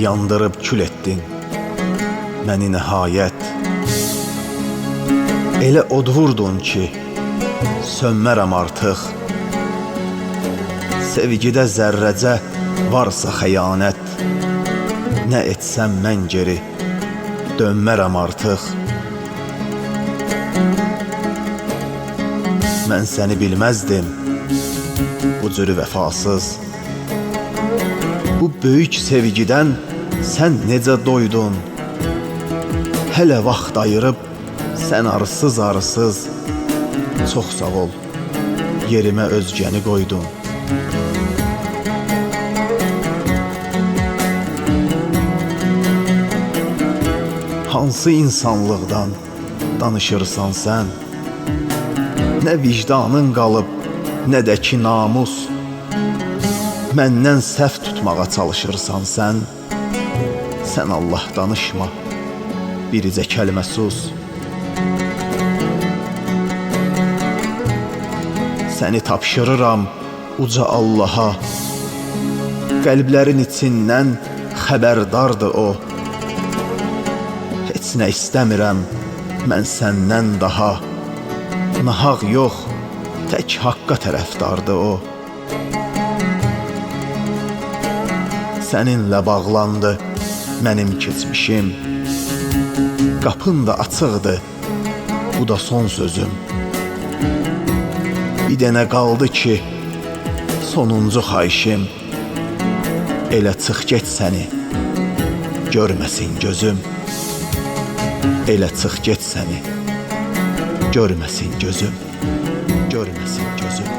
Yandırıb kül etdin məni nəhayət. Elə od vurdun ki sönmərəm artıq. Sevgidə zərrəcə varsa xəyanət Nə etsəm mən geri dönmərəm artıq. Mən səni bilməzdim bu cür vəfasız. Bu böyük sevgidən sən necə doydun Hələ vaxt ayırıb sən arsız arsız Çox sağ ol yerimə özgəni qoydun Hansı insanlıqdan danışırsan sən? Nə vicdanın qalıb, nə də ki namus. Məndən səhv tutmağa çalışırsan sən? Sən Allah danışma. Biricə kəlmə sus. Səni tapşırıram uca Allaha. Qəlblərin içindən xəbərdardır o. Heç nə istəmirəm mən səndən daha. Nahaq yox, tək haqqa tərəfdardır o. Səninlə bağlandı mənim keçmişim. Qapın da açıqdı. Bu da son sözüm. Bir dənə qaldı ki, sonuncu xahişim. Elə çıx get səni görməsin gözüm. Elə çıx get səni görməsin gözüm. Görməsin gözüm.